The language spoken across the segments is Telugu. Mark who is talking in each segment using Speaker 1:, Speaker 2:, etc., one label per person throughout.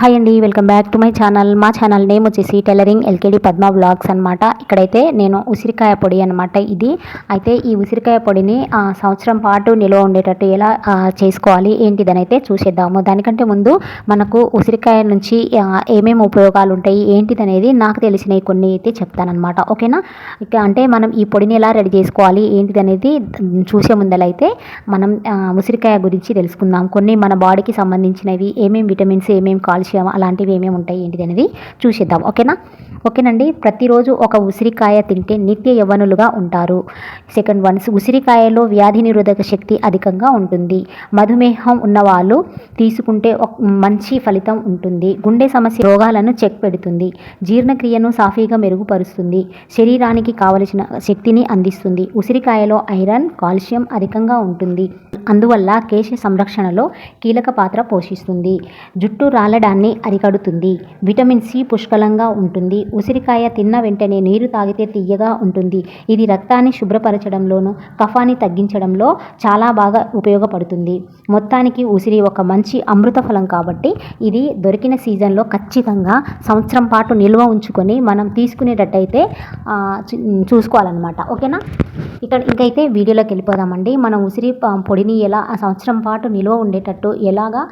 Speaker 1: హాయ్ అండి welcome back to my channel మా ఛానల్ నేమ్ వచ్చేసి టైలరింగ్ ఎల్కేడి పద్మ బ్లాగ్స్ అనమాట ఇక్కడైతే నేను ఉసిరికాయ పొడి అనమాట ఇది. అయితే ఈ ఉసిరికాయ పొడిని సంవత్సరం పాటు నిల్వ ఉండేటట్టు ఎలా చేసుకోవాలి ఏంటిదని అయితే చూసేద్దాము. దానికంటే ముందు మనకు ఉసిరికాయ నుంచి ఏమేమి ఉపయోగాలు ఉంటాయి ఏంటిదనేది నాకు తెలిసినవి కొన్ని అయితే చెప్తానమాట ఓకేనా? ఇక అంటే మనం ఈ పొడిని ఎలా రెడీ చేసుకోవాలి ఏంటిదనేది చూసే ముందలైతే మనం ఉసిరికాయ గురించి తెలుసుకుందాం. కొన్ని మన బాడీకి సంబంధించినవి ఏమేమి విటమిన్స్ ఏమేమి కాల్షియం అలాంటివి ఏమేమి ఉంటాయి ఏంటిది అనేది చూసేద్దాం. ఓకేనా? ఓకేనండి. ప్రతిరోజు ఒక ఉసిరికాయ తింటే నిత్య యవ్వనులుగా ఉంటారు. సెకండ్ వన్స్ ఉసిరికాయలో వ్యాధి నిరోధక శక్తి అధికంగా ఉంటుంది. మధుమేహం ఉన్నవాళ్ళు తీసుకుంటే ఒక మంచి ఫలితం ఉంటుంది. గుండె సమస్య రోగాలను చెక్ పెడుతుంది. జీర్ణక్రియను సాఫీగా మెరుగుపరుస్తుంది. శరీరానికి కావలసిన శక్తిని అందిస్తుంది. ఉసిరికాయలో ఐరన్ కాల్షియం అధికంగా ఉంటుంది. అందువల్ల కేశ సంరక్షణలో కీలక పాత్ర పోషిస్తుంది. జుట్టు రాలడాన్ని అరికడుతుంది. విటమిన్ సి పుష్కలంగా ఉంటుంది. ఉసిరికాయ తిన్న వెంటనే నీరు తాగితే తీయగా ఉంటుంది. ఇది రక్తాన్ని శుభ్రపరచడంలోను కఫాన్ని తగ్గించడంలో చాలా బాగా ఉపయోగపడుతుంది. మొత్తానికి ఉసిరి ఒక మంచి అమృత ఫలం కాబట్టి ఇది దొరికిన సీజన్లో ఖచ్చితంగా సంవత్సరం పాటు నిల్వ ఉంచుకొని మనం తీసుకునేటట్టయితే చూసుకోవాలన్నమాట. ఓకేనా? ఇక్కడ ఇంకైతే వీడియోలోకి వెళ్ళిపోదామండి. మనం ఉసిరి పొడిని ఎలా ఆ సంవత్సరం పాటు నిల్వ ఉండేటట్టు ఎలాగా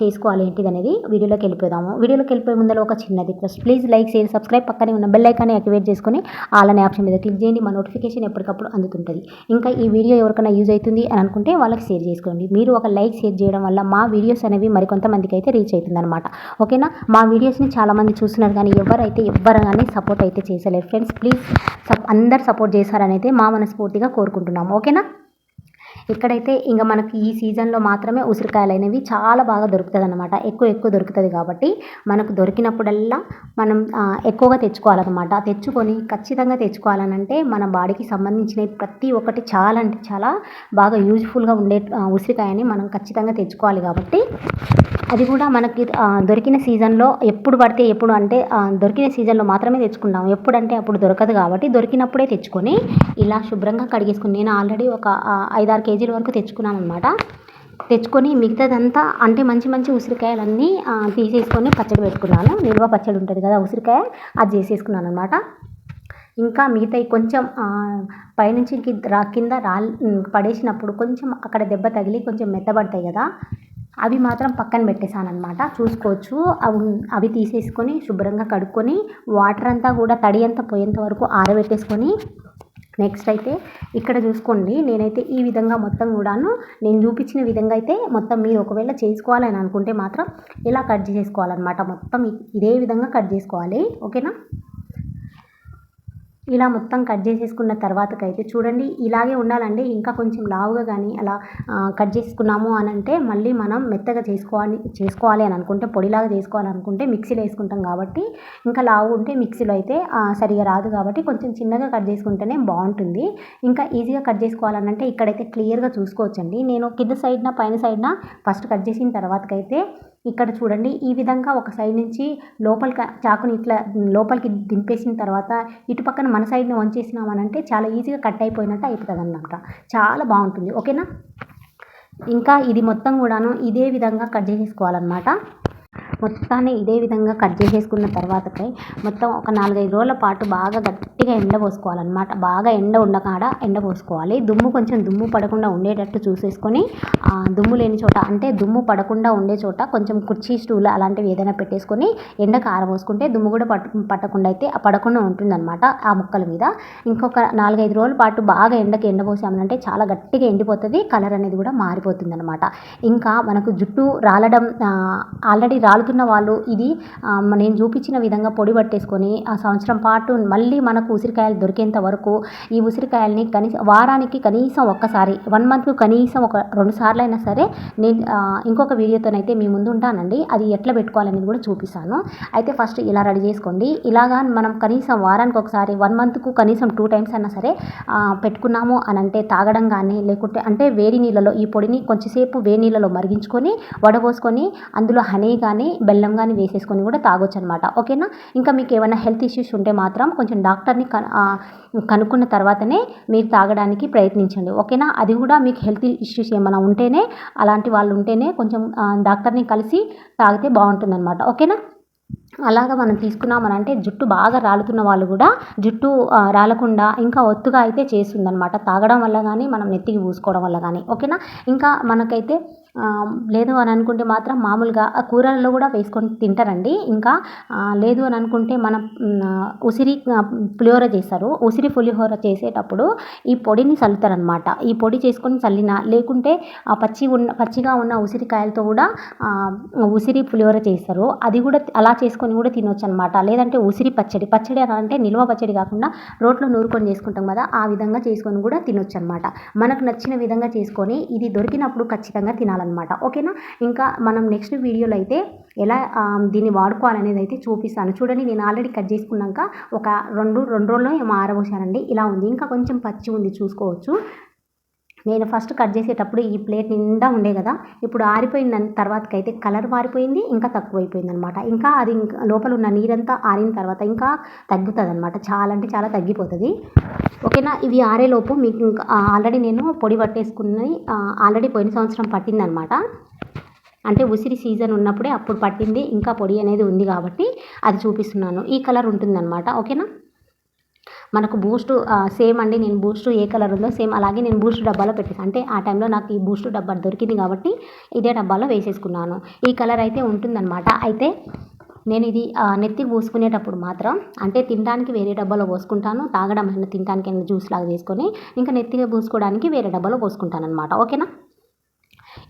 Speaker 1: చేసుకోవాలి ఏంటిది అనేది వీడియోలోకి వెళ్ళిపోదాము. వీడియోలోకి వెళ్ళిపోయే ముందర ఒక చిన్న request. Please like share subscribe పక్కనే ఉన్న బెల్ ఐకాన్ని యాక్టివేట్ చేసుకొని ఆల్ అనే ఆప్షన్ మీద క్లిక్ చేయండి. మా నోటిఫికేషన్ ఎప్పటికప్పుడు అందుతుంటుంది. ఇంకా ఈ వీడియో ఎవరికైనా యూజ్ అవుతుంది అని అనుకుంటే వాళ్ళకి షేర్ చేసుకోండి. మీరు ఒక లైక్ షేర్ చేయడం వల్ల మా వీడియోస్ అనేవి మరికొంతమందికి అయితే రీచ్ అవుతుంది అనమాట ఓకేనా? మా వీడియోస్ని చాలామంది చూస్తున్నారు కానీ ఎవరైతే ఎవ్వరు కానీ సపోర్ట్ అయితే చేసలేరు ఫ్రెండ్స్ ప్లీజ్ సప్ అందరు సపోర్ట్ చేశారనైతే మా మా మనస్ఫూర్తిగా కోరుకుంటున్నాము. ఓకేనా? ఇక్కడైతే ఇంకా మనకి ఈ సీజన్లో మాత్రమే ఉసిరికాయలు అనేవి చాలా బాగా దొరుకుతుంది అనమాట ఎక్కువ ఎక్కువ దొరుకుతుంది కాబట్టి మనకు దొరికినప్పుడల్లా మనం ఎక్కువగా తెచ్చుకోవాలన్నమాట. తెచ్చుకొని ఖచ్చితంగా తెచ్చుకోవాలనంటే మన బాడీకి సంబంధించిన ప్రతి ఒక్కటి చాలా అంటే చాలా బాగా యూజ్ఫుల్గా ఉండే ఉసిరికాయని మనం ఖచ్చితంగా తెచ్చుకోవాలి కాబట్టి అది కూడా మనకి దొరికిన సీజన్లో ఎప్పుడు పడితే ఎప్పుడు అంటే దొరికిన సీజన్లో మాత్రమే తెచ్చుకుంటాం ఎప్పుడంటే అప్పుడు దొరకదు కాబట్టి దొరికినప్పుడే తెచ్చుకొని ఇలా శుభ్రంగా కడిగేసుకుని నేను ఆల్రెడీ ఒక ఐదారు కేజీల వరకు తెచ్చుకున్నాను అనమాట తెచ్చుకొని మిగతాదంతా అంటే మంచి మంచి ఉసిరికాయలన్నీ తీసేసుకొని పచ్చడి పెట్టుకున్నాను. నిల్వ పచ్చడి ఉంటుంది కదా ఉసిరికాయ అది చేసేసుకున్నాను అనమాట ఇంకా మిగతా కొంచెం పైనుంచి రా కింద రా పడేసినప్పుడు కొంచెం అక్కడ దెబ్బ తగిలి కొంచెం మెత్తబడతాయి కదా అవి మాత్రం పక్కన పెట్టేశాను అనమాట చూసుకోవచ్చు. అవి అవి తీసేసుకొని శుభ్రంగా కడుక్కొని వాటర్ అంతా కూడా తడి అంతా పోయేంత వరకు ఆరబెట్టేసుకొని నెక్స్ట్ అయితే ఇక్కడ చూసుకోండి. నేనైతే ఈ విధంగా మొత్తం కూడాను నేను చూపించిన విధంగా అయితే మొత్తం మీరు ఒకవేళ చేసుకోవాలని అనుకుంటే మాత్రం ఇలా కట్ చేసుకోవాలన్నమాట మొత్తం ఇదే విధంగా కట్ చేసుకోవాలి. ఓకేనా? ఇలా మొత్తం కట్ చేసేసుకున్న తర్వాతకైతే చూడండి ఇలాగే ఉండాలండి ఇంకా కొంచెం లావుగా కానీ అలా కట్ చేసుకున్నాము అని అంటే మళ్ళీ మనం మెత్తగా చేసుకోవాలి చేసుకోవాలి అని అనుకుంటే పొడిలాగా చేసుకోవాలనుకుంటే మిక్సీలో వేసుకుంటాం కాబట్టి ఇంకా లావు ఉంటే మిక్సీలో అయితే సరిగా రాదు కాబట్టి కొంచెం చిన్నగా కట్ చేసుకుంటేనే బాగుంటుంది. ఇంకా ఈజీగా కట్ చేసుకోవాలనంటే ఇక్కడైతే క్లియర్గా చూసుకోవచ్చండి. నేను కింద సైడ్న పైన సైడ్న ఫస్ట్ కట్ చేసిన తర్వాతకైతే ఇక్కడ చూడండి ఈ విధంగా ఒక సైడ్ నుంచి లోపలికి చాకుని ఇట్లా లోపలికి దింపేసిన తర్వాత ఇటు పక్కన మన సైడ్ని వంచేసినామనంటే చాలా ఈజీగా కట్ అయిపోయినట్టు అయిపోతుంది అన్నమాట చాలా బాగుంటుంది. ఓకేనా? ఇంకా ఇది మొత్తం కూడాను ఇదే విధంగా కట్ చేసేసుకోవాలన్నమాట. మొత్తాన్ని ఇదే విధంగా కట్ చేసేసుకున్న తర్వాతకై మొత్తం ఒక నాలుగైదు రోజుల పాటు బాగా గట్టిగా ఎండ పోసుకోవాలన్నమాట. బాగా ఎండ ఉండకాడ ఎండ పోసుకోవాలి. దుమ్ము కొంచెం దుమ్ము పడకుండా ఉండేటట్టు చూసేసుకొని దుమ్ము లేని చోట అంటే దుమ్ము పడకుండా ఉండే చోట కొంచెం కుర్చీ స్టూల్ అలాంటివి ఏదైనా పెట్టేసుకొని ఎండ కారబోసుకుంటే దుమ్ము కూడా పట్టు పట్టకుండా అయితే పడకుండా ఉంటుందన్నమాట ఆ ముక్కల మీద. ఇంకొక నాలుగైదు రోజుల పాటు బాగా ఎండకి పోసామంటే చాలా గట్టిగా ఎండిపోతుంది కలర్ అనేది కూడా మారిపోతుంది అనమాట ఇంకా మనకు జుట్టు రాలడం ఆల్రెడీ రాలుతున్న వాళ్ళు ఇది నేను చూపించిన విధంగా పొడి పట్టేసుకొని ఆ సంవత్సరం పాటు మళ్ళీ మనకు ఉసిరికాయలు దొరికేంత వరకు ఈ ఉసిరికాయల్ని కనీసం వారానికి కనీసం ఒక్కసారి వన్ మంత్కు కనీసం ఒక రెండు సార్లు అయినా సరే నేను ఇంకొక వీడియోతోనైతే మీ ముందు ఉంటానండి. అది ఎట్లా పెట్టుకోవాలనేది కూడా చూపిస్తాను. అయితే ఫస్ట్ ఇలా రెడీ చేసుకోండి. ఇలాగా మనం కనీసం వారానికి ఒకసారి వన్ మంత్కు కనీసం టూ టైమ్స్ అయినా సరే పెట్టుకున్నాము అని అంటే తాగడం కానీ లేకుంటే అంటే వేడి నీళ్ళలో ఈ పొడిని కొంచెంసేపు వేడి నీళ్ళలో మరిగించుకొని వడబోసుకొని అందులో హనీ కానీ బెల్లం కానీ వేసేసుకొని కూడా తాగొచ్చు అనమాట ఓకేనా? ఇంకా మీకు ఏమైనా హెల్త్ ఇష్యూస్ ఉంటే మాత్రం కొంచెం డాక్టర్ని కనుక్కున్న తర్వాతనే మీరు తాగడానికి ప్రయత్నించండి. ఓకేనా? అది కూడా మీకు హెల్త్ ఇష్యూస్ ఏమైనా ఉంటేనే అలాంటి వాళ్ళు ఉంటేనే కొంచెం డాక్టర్ని కలిసి తాగితే బాగుంటుందన్నమాట ఓకేనా? అలాగా మనం తీసుకున్నామనంటే జుట్టు బాగా రాలుతున్న వాళ్ళు కూడా జుట్టు రాలకుండా ఇంకా ఒత్తుగా అయితే చేస్తుందనమాట. తాగడం వల్ల కానీ మనం నెత్తికి పూసుకోవడం వల్ల కానీ ఓకేనా? ఇంకా మనకైతే లేదు అని అనుకుంటే మాత్రం మామూలుగా కూరల్లో కూడా వేసుకొని తింటారండి. ఇంకా లేదు అని అనుకుంటే మనం ఉసిరి పులిహోర చేస్తారు. ఉసిరి పులిహోర చేసేటప్పుడు ఈ పొడిని చల్లుతారనమాట ఈ పొడి చేసుకొని చల్లిన లేకుంటే ఆ పచ్చి ఉన్న పచ్చిగా ఉన్న ఉసిరికాయలతో కూడా ఉసిరి పులిహోర చేస్తారు. అది కూడా అలా చేసుకొని కూడా తినొచ్చు అనమాట లేదంటే ఉసిరి పచ్చడి పచ్చడి అని అంటే నిల్వ పచ్చడి కాకుండా రోట్లో నూరుకొని చేసుకుంటాం కదా ఆ విధంగా చేసుకొని కూడా తినొచ్చు అనమాట మనకు నచ్చిన విధంగా చేసుకొని ఇది దొరికినప్పుడు ఖచ్చితంగా తినాలన్నమాట. ఓకేనా? ఇంకా మనం నెక్స్ట్ వీడియోలో అయితే ఎలా దీన్ని వాడుకోవాలనేది అయితే చూపిస్తాను. చూడండి నేను ఆల్రెడీ కట్ చేసుకున్నాక ఒక రెండు రెండు రోజుల్లో ఏమో ఆరబోసానండి ఇలా ఉంది. ఇంకా కొంచెం పచ్చి ఉంది చూసుకోవచ్చు. నేను ఫస్ట్ కట్ చేసేటప్పుడు ఈ ప్లేట్ నిండా ఉండే కదా ఇప్పుడు ఆరిపోయిన తర్వాతకైతే కలర్ మారిపోయింది ఇంకా తక్కువైపోయింది అనమాట ఇంకా అది లోపల ఉన్న నీరంతా ఆరిన తర్వాత ఇంకా తగ్గుతుంది అనమాట చాలా అంటే చాలా తగ్గిపోతుంది. ఓకేనా? ఇవి ఆరేలోపు మీకు ఇంకా ఆల్రెడీ నేను పొడి పట్టేసుకుని ఆల్రెడీ పోయిన సంవత్సరం పట్టిందనమాట. అంటే ఉసిరి సీజన్ ఉన్నప్పుడే అప్పుడు పట్టింది ఇంకా పొడి అనేది ఉంది కాబట్టి అది చూపిస్తున్నాను. ఈ కలర్ ఉంటుందన్నమాట ఓకేనా? మనకు బూస్ట్ సేమ్ అండి. నేను బూస్ట్ ఏ కలర్ ఉందో సేమ్ అలాగే నేను బూస్ట్ డబ్బాలో పెట్టేసాను అంటే ఆ టైంలో నాకు ఈ బూస్ట్ డబ్బా దొరికింది కాబట్టి ఇదే డబ్బాలో వేసేసుకున్నాను. ఈ కలర్ అయితే ఉంటుందన్నమాట. అయితే నేను ఇది నెత్తికి పూసుకునేటప్పుడు మాత్రం అంటే తినడానికి వేరే డబ్బాలో పోసుకుంటాను. తాగడం అయినా తినడానికి జ్యూస్ లాగా తీసుకొని ఇంకా నెత్తిగా పూసుకోవడానికి వేరే డబ్బాలో పోసుకుంటాను అనమాట ఓకేనా?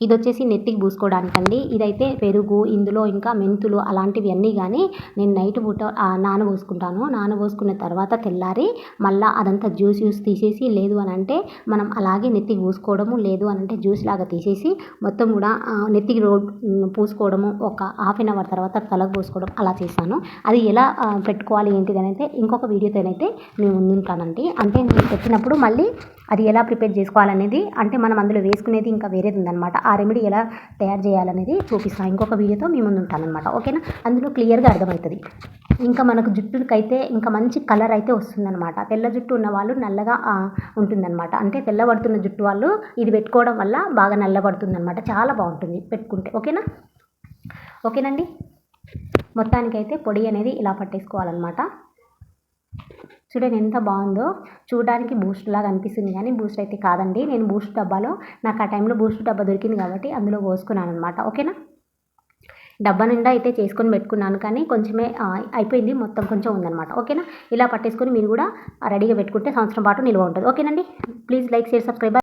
Speaker 1: ఇది వచ్చేసి నెత్తికి పూసుకోవడానికండి. ఇదైతే పెరుగు ఇందులో ఇంకా మెంతులు అలాంటివి అన్నీ కానీ నేను నైట్ పూట నానబోసుకుంటాను. నానబోసుకున్న తర్వాత తెల్లారి మళ్ళీ అదంతా జ్యూస్ జ్యూస్ తీసేసి లేదు అని అంటే మనం అలాగే నెత్తికి పూసుకోవడము లేదు అని అంటే జ్యూస్ లాగా తీసేసి మొత్తం కూడా నెత్తికి రోడ్ పూసుకోవడము ఒక హాఫ్ అన్ అవర్ తర్వాత తలకు పోసుకోవడం అలా చేశాను అది ఎలా పెట్టుకోవాలి ఏంటిది అయితే ఇంకొక వీడియోతోనైతే నేను ముందుంటానండి. అంటే నేను పెట్టినప్పుడు మళ్ళీ అది ఎలా ప్రిపేర్ చేసుకోవాలనేది అంటే మనం అందులో వేసుకునేది ఇంకా వేరేది ఉందన్నమాట ఆ రెమెడీ ఎలా తయారు చేయాలనేది చూపిస్తాను ఇంకొక వీడియోతో మీ ముందు ఉంటానన్నమాట. ఓకేనా అందులో క్లియర్గా అర్థమవుతుంది. ఇంకా మనకు జుట్టుకైతే ఇంకా మంచి కలర్ అయితే వస్తుందన్నమాట. తెల్ల జుట్టు ఉన్న వాళ్ళు నల్లగా ఉంటుందన్నమాట. అంటే తెల్లబడుతున్న జుట్టు వాళ్ళు ఇది పెట్టుకోవడం వల్ల బాగా నల్లబడుతుందన్నమాట. చాలా బాగుంటుంది పెట్టుకుంటే. ఓకేనా ఓకేనండి మొత్తానికైతే పొడి అనేది ఇలా పట్టేసుకోవాలన్నమాట. చూడండి ఎంత బాగుందో. చూడడానికి బూస్ట్ లాగా అనిపిస్తుంది కానీ బూస్ట్ అయితే కాదండి. నేను బూస్ట్ డబ్బాలో నాకు ఆ టైంలో బూస్ట్ డబ్బా దొరికింది కాబట్టి అందులో పోసుకున్నాను అనమాట ఓకేనా? డబ్బా నిండా అయితే చేసుకొని పెట్టుకున్నాను కానీ కొంచెమే అయిపోయింది. మొత్తం కొంచెం ఉందన్నమాట. ఓకేనా? ఇలా పట్టేసుకొని మీరు కూడా రెడీగా పెట్టుకుంటే సంవత్సరం పాటు నిల్వ ఉంటుంది. ఓకేనండి? Please like share subscribe.